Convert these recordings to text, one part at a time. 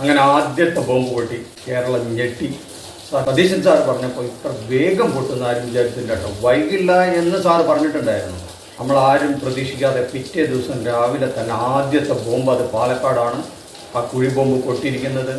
അങ്ങനെ ആദ്യത്തെ ബോംബ് പൊട്ടി കേരളം ഞെട്ടി. സതീശൻ സാർ പറഞ്ഞപ്പോൾ ഇത്ര വേഗം പൊട്ടുന്ന ആരും വിചാരിച്ചില്ല കേട്ടോ. വൈകില്ല എന്ന് സാർ പറഞ്ഞിട്ടുണ്ടായിരുന്നു. നമ്മൾ ആരും പ്രതീക്ഷിക്കാതെ പിറ്റേ ദിവസം രാവിലെ തന്നെ ആദ്യത്തെ ബോംബ് അത് പാലക്കാടാണ്. ആ കുഴി ബോംബ് പൊട്ടിയിരിക്കുന്നത്.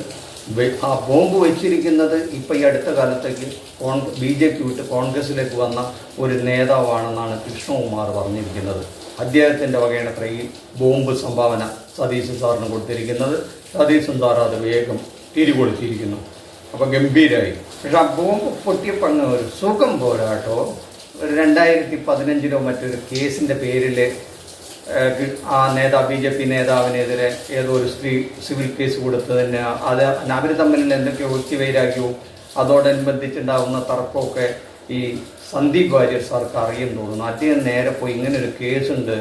ആ ബോംബ് വെച്ചിരിക്കുന്നത് ഇപ്പം ഈ അടുത്ത കാലത്തേക്ക് കോൺഗ്രസ് ബി ജെ പി വിട്ട് കോൺഗ്രസിലേക്ക് വന്ന ഒരു നേതാവാണെന്നാണ് കൃഷ്ണകുമാർ പറഞ്ഞിരിക്കുന്നത്. അദ്ദേഹത്തിന്റെ വകയുടെ ഈ ബോംബ് സംഭാവന സതീശൻ സാറിന് കൊടുത്തിരിക്കുന്നത്. സതീശൻ സാർ അത് വേഗം തിരികൊടുത്തിരിക്കുന്നു അപ്പോൾ ഗംഭീരമായി പക്ഷെ ആ ബോംബ് പൊട്ടിയപ്പോൾ ഒരു സുഖം പോരാട്ടോ. രണ്ടായിരത്തി പതിനഞ്ചിലോ മറ്റൊരു കേസിന്റെ പേരിൽ ആ നേതാ ബി ജെ പി നേതാവിനെതിരെ ഏതോ ഒരു സ്ത്രീ സിവിൽ കേസ് കൊടുത്തതിന് അത് അവർ തമ്മിൽ എന്തൊക്കെയോ ഒത്തിവൈരാഗ്യവും അതോടനുബന്ധിച്ചുണ്ടാകുന്ന തർക്കമൊക്കെ ഈ സന്ദീപ് വാര്യർ സാർക്ക് അറിയും തോന്നുന്നു അദ്ദേഹം നേരെ പോയി ഇങ്ങനെ ഒരു കേസുണ്ട്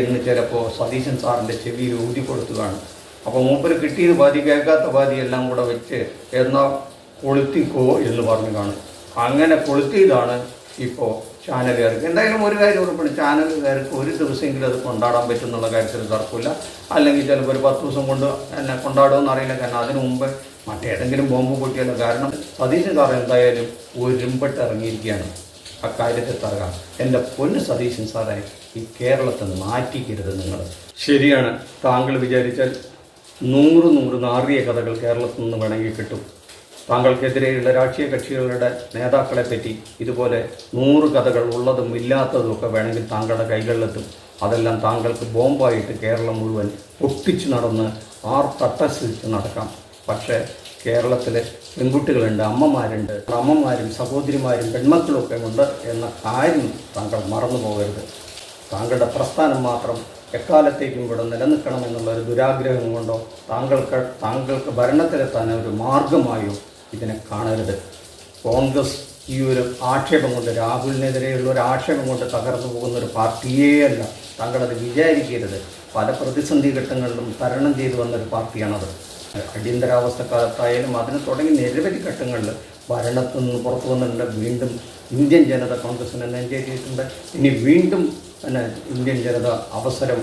എന്ന് ചിലപ്പോൾ സതീശൻ സാറിന്റെ ചെവിയിൽ ഊതി കൊടുത്തുകയാണ് അപ്പോൾ മൂപ്പര് കിട്ടിയത് ബാധി കേൾക്കാത്ത ബാധി എല്ലാം കൂടെ വെച്ച് എന്നാൽ കൊളുത്തിക്കോ എന്ന് പറഞ്ഞു കാണും. അങ്ങനെ കൊളുത്തിയതാണ് ഇപ്പോൾ ചാനലുകാർക്ക്. എന്തായാലും ഒരു കാര്യം ഉറപ്പാണ് ചാനലുകാർക്ക് ഒരു ദിവസമെങ്കിലും അത് കൊണ്ടാടാൻ പറ്റും എന്നുള്ള കാര്യത്തിൽ തർക്കമില്ല. അല്ലെങ്കിൽ ചിലപ്പോൾ ഒരു പത്ത് ദിവസം കൊണ്ട് എന്നെ കൊണ്ടാടുമെന്ന് അറിയില്ല. കാരണം അതിനു മുമ്പ് മറ്റേതെങ്കിലും ബോംബ് പൊട്ടിയല്ലോ കാരണം സതീശൻ സാർ എന്തായാലും ഒരുമ്പെട്ട് ഇറങ്ങിയിരിക്കുകയാണ് അക്കാര്യത്തിൽ പറയാം എന്റെ പൊന്ന് സതീശൻ സാറേ ഈ കേരളത്തെ മാറ്റിക്കരുത് നിങ്ങൾ. ശരിയാണ്. താങ്കൾ വിചാരിച്ചാൽ നൂറ് നൂറ് നാറിയ കഥകൾ കേരളത്തിൽ നിന്ന് വേണമെങ്കിൽ കിട്ടും. താങ്കൾക്കെതിരെയുള്ള രാഷ്ട്രീയ കക്ഷികളുടെ നേതാക്കളെ പറ്റി ഇതുപോലെ നൂറ് കഥകൾ ഉള്ളതും ഇല്ലാത്തതും ഒക്കെ വേണമെങ്കിൽ താങ്കളുടെ കൈകളിലെത്തും. അതെല്ലാം താങ്കൾക്ക് ബോംബായിട്ട് കേരളം മുഴുവൻ ഒട്ടിച്ചു നടന്ന് ആർ തട്ടസിച്ച് നടക്കാം. പക്ഷേ കേരളത്തിലെ പെൺകുട്ടികളുണ്ട് അമ്മമാരുണ്ട് അമ്മമാരും സഹോദരിമാരും പെൺമക്കളൊക്കെ ഉണ്ട് എന്ന കാര്യം താങ്കൾ മറന്നു പോകരുത്. താങ്കളുടെ പ്രസ്ഥാനം മാത്രം എക്കാലത്തേക്കും ഇവിടെ നിലനിൽക്കണം എന്നുള്ള ഒരു ദുരാഗ്രഹം കൊണ്ടോ താങ്കൾക്ക് താങ്കൾക്ക് ഭരണത്തിലെത്താൻ ഒരു മാർഗമായോ ഇതിനെ കാണരുത്. കോൺഗ്രസ് ഈ ഒരു ആക്ഷേപം കൊണ്ട് രാഹുലിനെതിരെയുള്ള ഒരു ആക്ഷേപം കൊണ്ട് തകർന്നു പോകുന്ന ഒരു പാർട്ടിയേ അല്ല താങ്കളത് വിചാരിക്കരുത്. പല പ്രതിസന്ധി ഘട്ടങ്ങളിലും തരണം ചെയ്തു വന്നൊരു പാർട്ടിയാണത്. അടിയന്തരാവസ്ഥക്കാലത്തായാലും അതിന് തുടങ്ങി നിരവധി ഘട്ടങ്ങളിൽ ഭരണത്തിൽ നിന്ന് പുറത്തു വന്നിട്ടുണ്ട്. വീണ്ടും ഇന്ത്യൻ ജനത കോൺഗ്രസിനെ നെഞ്ചേറ്റിയിട്ടുണ്ട് ഇനി വീണ്ടും പിന്നെ ഇന്ത്യൻ ജനത അവസരം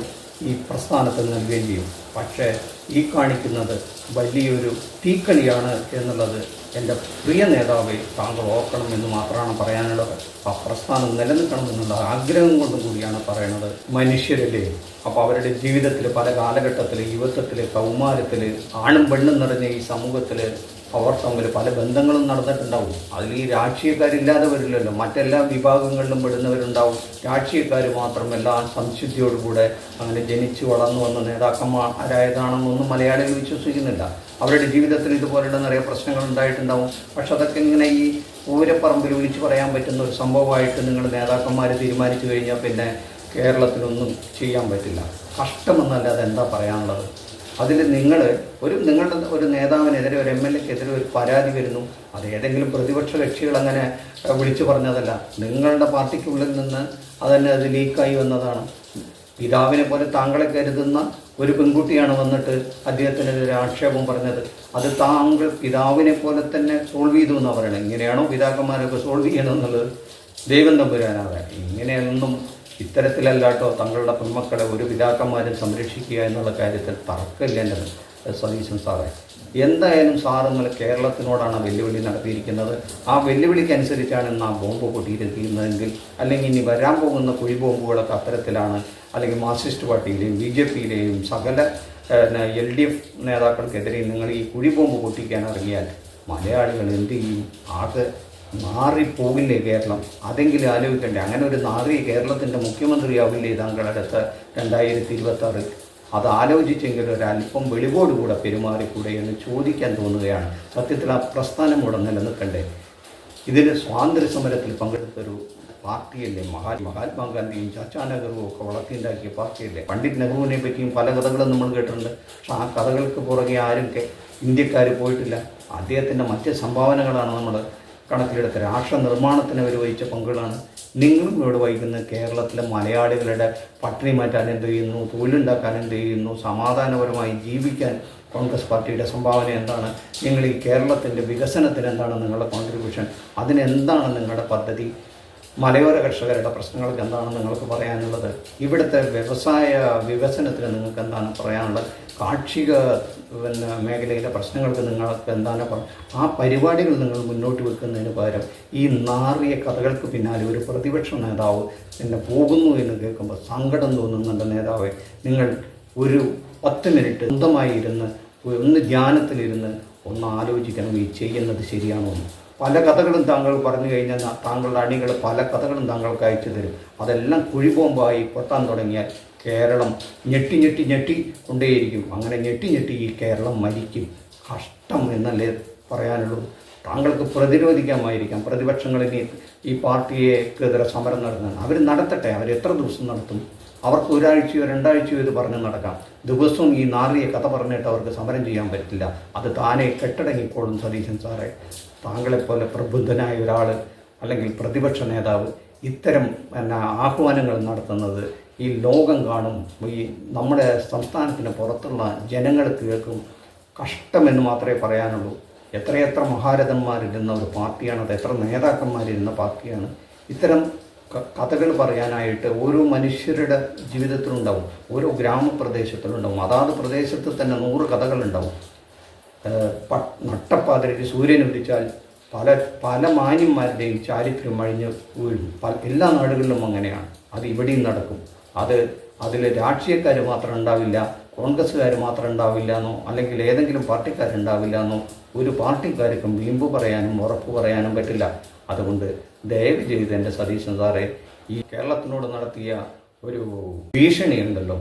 ഈ പ്രസ്ഥാനത്തിന് നൽകുകയും ചെയ്യും. പക്ഷേ ഈ കാണിക്കുന്നത് വലിയൊരു തീക്കളിയാണ് എന്നുള്ളത് എന്റെ പ്രിയ നേതാവെ താങ്കൾ ഓർക്കണം എന്ന് മാത്രമാണ് പറയാനുള്ളത്. ആ പ്രസ്ഥാനം നിലനിൽക്കണം എന്നുള്ള ആഗ്രഹം കൊണ്ടും കൂടിയാണ് പറയുന്നത് മനുഷ്യരല്ലേ? അപ്പോൾ അവരുടെ ജീവിതത്തിൽ പല കാലഘട്ടത്തിൽ യുവത്വത്തിൽ കൗമാരത്തിൽ ആണും പെണ്ണും നിറഞ്ഞ ഈ സമൂഹത്തിൽ അവർ തമ്മിൽ പല ബന്ധങ്ങളും നടന്നിട്ടുണ്ടാവും. അതിൽ ഈ രാഷ്ട്രീയക്കാരില്ലാതെ വരില്ലല്ലോ. മറ്റെല്ലാ വിഭാഗങ്ങളിലും പെടുന്നവരുണ്ടാവും. രാഷ്ട്രീയക്കാർ മാത്രമല്ല സംശുദ്ധിയോടുകൂടെ അങ്ങനെ ജനിച്ചു വളർന്നു വന്ന നേതാക്കന്മാരായതാണെന്നൊന്നും മലയാളികൾ വിശ്വസിക്കുന്നില്ല. അവരുടെ ജീവിതത്തിൽ ഇതുപോലുള്ള നിറയെ പ്രശ്നങ്ങൾ ഉണ്ടായിട്ടുണ്ടാവും. പക്ഷെ അതൊക്കെ ഇങ്ങനെ ഈ ഊരപ്പറമ്പിൽ വിളിച്ചു പറയാൻ പറ്റുന്ന ഒരു സംഭവമായിട്ട് നിങ്ങൾ നേതാക്കന്മാർ തീരുമാനിച്ചു കഴിഞ്ഞാൽ പിന്നെ കേരളത്തിലൊന്നും ചെയ്യാൻ പറ്റില്ല. കഷ്ടമെന്നല്ലാതെ എന്താ പറയാനുള്ളത്? അതിൽ നിങ്ങൾ ഒരു നിങ്ങളുടെ ഒരു നേതാവിനെതിരെ ഒരു എം എൽ എക്കെതിരെ ഒരു പരാതി വരുന്നു. അത് ഏതെങ്കിലും പ്രതിപക്ഷ കക്ഷികൾ അങ്ങനെ വിളിച്ചു പറഞ്ഞതല്ല. നിങ്ങളുടെ പാർട്ടിക്കുള്ളിൽ നിന്ന് അതന്നെ അത് ലീക്കായി വന്നതാണ്. പിതാവിനെ പോലെ താങ്കളെ കരുതുന്ന ഒരു പെൺകുട്ടിയാണ് വന്നിട്ട് അദ്ദേഹത്തിനെതിരെ ആക്ഷേപം പറഞ്ഞത്. അത് താങ്കൾ പിതാവിനെ പോലെ തന്നെ സോൾവ് ചെയ്തു എന്നാണ് പറയണത് ഇങ്ങനെയാണോ പിതാക്കന്മാരൊക്കെ സോൾവ് ചെയ്യണമെന്നുള്ളത് ദൈവം തമ്പുരാനാകാൻ ഇങ്ങനെയൊന്നും ഇത്തരത്തിലല്ലാട്ടോ തങ്ങളുടെ പെൺമക്കളെ ഒരു പിതാക്കന്മാരും സംരക്ഷിക്കുക എന്നുള്ള കാര്യത്തിൽ തർക്കമില്ല എന്റെ സതീശൻ സാറേ. എന്തായാലും സാർ നിങ്ങൾ കേരളത്തിനോടാണ് വെല്ലുവിളി നടത്തിയിരിക്കുന്നത്. ആ വെല്ലുവിളിക്കനുസരിച്ചാണ് ഇന്ന് ആ ബോംബ് പൊട്ടിയിരിക്കുന്നതെങ്കിൽ അല്ലെങ്കിൽ ഇനി വരാൻ പോകുന്ന കുഴി ബോംബുകളൊക്കെ അത്തരത്തിലാണ് അല്ലെങ്കിൽ മാർക്സിസ്റ്റ് പാർട്ടിയിലെയും ബി ജെ പിയിലെയും സകല എൽ ഡി എഫ് നേതാക്കൾക്കെതിരെ നിങ്ങൾ ഈ കുഴി ബോംബ് പൊട്ടിക്കാൻ ഇറങ്ങിയാൽ മലയാളികൾ എന്ത് ചെയ്യും? ആകെ മാറിപ്പോകില്ലേ കേരളം? അതെങ്കിലും ആലോചിക്കണ്ടേ? അങ്ങനെ ഒരു നാറിയ കേരളത്തിന്റെ മുഖ്യമന്ത്രിയാവില്ലേ താങ്കളുടെ അടുത്ത് രണ്ടായിരത്തി ഇരുപത്താറ് അത് ആലോചിച്ചെങ്കിൽ ഒരല്പം വെളിവോടുകൂടെ പെരുമാറിക്കൂടെ എന്ന് ചോദിക്കാൻ തോന്നുകയാണ്. സത്യത്തിൽ ആ പ്രസ്ഥാനം കൂടെ നിലനിൽക്കണ്ടേ? ഇതിന് സ്വാതന്ത്ര്യ സമരത്തിൽ പങ്കെടുത്തൊരു പാർട്ടിയല്ലേ? മഹാ മഹാത്മാഗാന്ധിയും ചാച്ചാ നെഹ്റുവും ഒക്കെ വളർത്തിയുണ്ടാക്കിയ പാർട്ടിയല്ലേ? പണ്ഡിറ്റ് നെഹ്റുവിനെ പറ്റിയും പല കഥകളും നമ്മൾ കേട്ടിട്ടുണ്ട്. പക്ഷെ ആ കഥകൾക്ക് പുറകെ ആരും ഇന്ത്യക്കാർ പോയിട്ടില്ല. അദ്ദേഹത്തിന്റെ മറ്റ് സംഭാവനകളാണ് നമ്മൾ കണക്കിലെടുത്ത രാഷ്ട്ര നിർമ്മാണത്തിന് അവർ വഹിച്ച പങ്കുകളാണ്. നിങ്ങളും ഇവിടെ വഹിക്കുന്ന കേരളത്തിലെ മലയാളികളുടെ പട്ടിണി മാറ്റാൻ എന്ത് ചെയ്യുന്നു? തൊഴിലുണ്ടാക്കാൻ എന്ത് ചെയ്യുന്നു? സമാധാനപരമായി ജീവിക്കാൻ കോൺഗ്രസ് പാർട്ടിയുടെ സംഭാവന എന്താണ്? നിങ്ങൾ ഈ കേരളത്തിന്റെ വികസനത്തിന് എന്താണ് നിങ്ങളുടെ കോൺട്രിബ്യൂഷൻ അതിനെന്താണ് നിങ്ങളുടെ പദ്ധതി? മലയോര കർഷകരുടെ പ്രശ്നങ്ങൾക്ക് എന്താണ് നിങ്ങൾക്ക് പറയാനുള്ളത്? ഇവിടുത്തെ വ്യവസായ വികസനത്തിന് നിങ്ങൾക്ക് എന്താണ് പറയാനുള്ളത്? കാർഷിക പിന്നെ മേഖലയിലെ പ്രശ്നങ്ങൾക്ക് നിങ്ങൾക്ക് എന്താണ് ആ പരിപാടികൾ നിങ്ങൾ മുന്നോട്ട് വെക്കുന്നതിന് പകരം ഈ നാറിയ കഥകൾക്ക് പിന്നാലെ ഒരു പ്രതിപക്ഷ നേതാവ് പിന്നെ പോകുന്നു എന്ന് കേൾക്കുമ്പോൾ സങ്കടം തോന്നുന്നുണ്ട് നേതാവെ. നിങ്ങൾ ഒരു പത്ത് മിനിറ്റ് സ്വന്തമായി ഇരുന്ന് ഒന്ന് ധ്യാനത്തിലിരുന്ന് ഒന്ന് ആലോചിക്കണം ഈ ചെയ്യുന്നത് ശരിയാണോ എന്ന്. പല കഥകളും താങ്കൾ പറഞ്ഞു കഴിഞ്ഞാൽ താങ്കളുടെ അണികൾ പല കഥകളും താങ്കൾക്ക് അയച്ചു തരും. അതെല്ലാം കുഴിബോംബായി പൊട്ടാൻ തുടങ്ങിയാൽ കേരളം ഞെട്ടി ഞെട്ടി ഞെട്ടി കൊണ്ടേയിരിക്കും. അങ്ങനെ ഞെട്ടി ഞെട്ടി ഈ കേരളം മരിക്കും. കഷ്ടം എന്നല്ലേ പറയാനുള്ളൂ. താങ്കൾക്ക് പ്രതിരോധിക്കാമായിരിക്കാം. പ്രതിപക്ഷങ്ങൾ ഇനി ഈ പാർട്ടിയെക്കെതിരെ സമരം നടത്തുന്നത് അവർ നടത്തട്ടെ. അവർ എത്ര ദിവസം നടത്തും? അവർക്ക് ഒരാഴ്ചയോ രണ്ടാഴ്ചയോ ഇത് പറഞ്ഞ് നടക്കാം. ദിവസവും ഈ നാറിയ കഥ പറഞ്ഞിട്ട് അവർക്ക് സമരം ചെയ്യാൻ പറ്റില്ല. അത് താനെ കെട്ടടങ്ങിക്കോളും സതീശൻ സാറെ. താങ്കളെപ്പോലെ പ്രബുദ്ധനായ ഒരാൾ അല്ലെങ്കിൽ പ്രതിപക്ഷ നേതാവ് ഇത്തരം പിന്നെ ആഹ്വാനങ്ങൾ നടത്തുന്നത് ഈ ലോകം കാണും ഈ നമ്മുടെ സംസ്ഥാനത്തിന് പുറത്തുള്ള ജനങ്ങൾ കേൾക്കും. കഷ്ടമെന്ന് മാത്രമേ പറയാനുള്ളൂ. എത്രയെത്ര മഹാരഥന്മാരിരുന്ന ഒരു പാർട്ടിയാണ് അത് എത്ര നേതാക്കന്മാരിരുന്ന പാർട്ടിയാണ്. ഇത്തരം കഥകൾ പറയാനായിട്ട് ഓരോ മനുഷ്യരുടെ ജീവിതത്തിലുണ്ടാവും ഓരോ ഗ്രാമപ്രദേശത്തിലുണ്ടാവും അതാത് പ്രദേശത്ത് തന്നെ നൂറ് കഥകളുണ്ടാവും. നട്ടപ്പാതിരയ്ക്ക് സൂര്യൻ ഉദിച്ചാൽ പല പല മാന്യന്മാരുടെയും ചാരിത്രം അഴിഞ്ഞ് വീഴും. എല്ലാ നാടുകളിലും അങ്ങനെയാണ്. അത് ഇവിടെയും നടക്കും. അത് അതിൽ രാഷ്ട്രീയക്കാർ മാത്രം ഉണ്ടാവില്ല കോൺഗ്രസ്സുകാർ മാത്രം ഉണ്ടാവില്ല എന്നോ അല്ലെങ്കിൽ ഏതെങ്കിലും പാർട്ടിക്കാരുണ്ടാവില്ല എന്നോ ഒരു പാർട്ടിക്കാർക്കും വീമ്പ് പറയാനും ഉറപ്പ് പറയാനും പറ്റില്ല. അതുകൊണ്ട് ദയവ് ചെയ്ത് എന്റെ സതീശൻ സാറേ ഈ കേരളത്തിനോട് നടത്തിയ ഒരു ഭീഷണി ഉണ്ടല്ലോ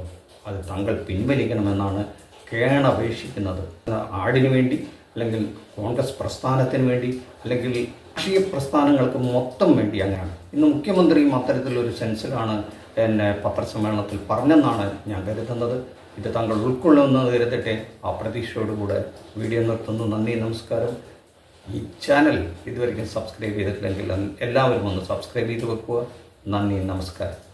അത് താങ്കൾ പിൻവലിക്കണമെന്നാണ് കേണപേക്ഷിക്കുന്നത് ആടിനു വേണ്ടി അല്ലെങ്കിൽ കോൺഗ്രസ് പ്രസ്ഥാനത്തിന് വേണ്ടി അല്ലെങ്കിൽ രാഷ്ട്രീയ പ്രസ്ഥാനങ്ങൾക്ക് മൊത്തം വേണ്ടി അങ്ങനെയാണ്. ഇന്ന് മുഖ്യമന്ത്രിയും അത്തരത്തിലൊരു സെൻസിലാണ് എന്നെ പത്രസമ്മേളനത്തിൽ പറഞ്ഞെന്നാണ് ഞാൻ കരുതുന്നത്. ഇത് താങ്കൾ ഉൾക്കൊള്ളുമെന്ന് കരുതട്ടെ. ആ പ്രതീക്ഷയോടുകൂടെ വീഡിയോ നിർത്തുന്നു. നന്ദി നമസ്കാരം. ഈ ചാനൽ ഇതുവരെയും സബ്സ്ക്രൈബ് ചെയ്തിട്ടില്ലെങ്കിൽ എല്ലാവരും ഒന്ന് സബ്സ്ക്രൈബ് ചെയ്ത് വെക്കുക. നന്ദി നമസ്കാരം.